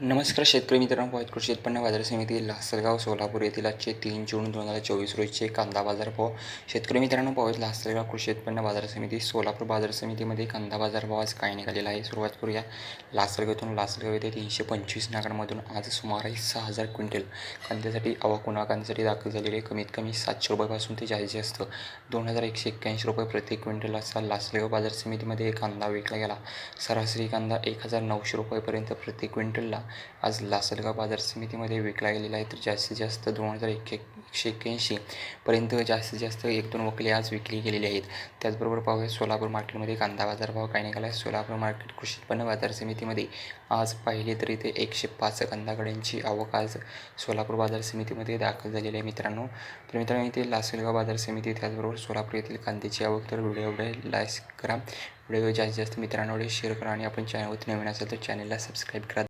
नमस्कार शेतकरी मित्रांनो वाईट कृषी उत्पन्न बाजार समिती लासलगाव सोलापूर येथील आजचे तीन जून दोन हजार चोवीस रोजचे कांदा बाजार भाव शेतकरी मित्रांनो पाहूयात लासलगाव कृषी उत्पन्न बाजार समिती सोलापूर बाजार समितीमध्ये कांदा बाजार भाव आज काय निघालेला आहे? सुरुवात करूया. लासलगावतून लासलगाव येथे तीनशे पंचवीस नागांमधून आज सुमारे सहा हजार क्विंटल कांद्यासाठी आवक कांद्यासाठी दाखल झालेले कमीत कमी सातशे रुपयापासून ते जास्तीत जास्त. दोन हजार एकशे एक्क्याऐंशी रुपये प्रति क्विंटल असा लासलगाव बाजार समितीमध्ये कांदा विकला गेला. सरासरी कांदा एक हजार नऊशे रुपयेपर्यंत प्रति क्विंटलला आज लासलगाव बाजार समितीमध्ये विकला गेलेला आहे तर जास्तीत जास्त दोन हजार एक एकशे एक्क्याऐंशी पर्यंत जास्तीत जास्त एक दोन वकले आज विकली गेलेली आहेत. त्याचबरोबर पाहूया सोलापूर मार्केटमध्ये कांदा बाजारभाव काय निघाला आहे? सोलापूर मार्केट कृषी उत्पन्न बाजार समितीमध्ये आज पाहिले तर इथे एकशे पाच कांदागड्यांची आवक आज सोलापूर बाजार समितीमध्ये दाखल झालेली आहे मित्रांनो. तर मित्रांनो इथे लासलगाव बाजार समिती त्याचबरोबर सोलापूर येथील कांद्याची आवक तर व्हिडिओ एवढे लाईक करा. व्हिडिओ जास्तीत जास्त मित्रांनो शेअर करा आणि आपण चॅनलवरती नवीन असेल तर चॅनलला सबस्क्राईब करा.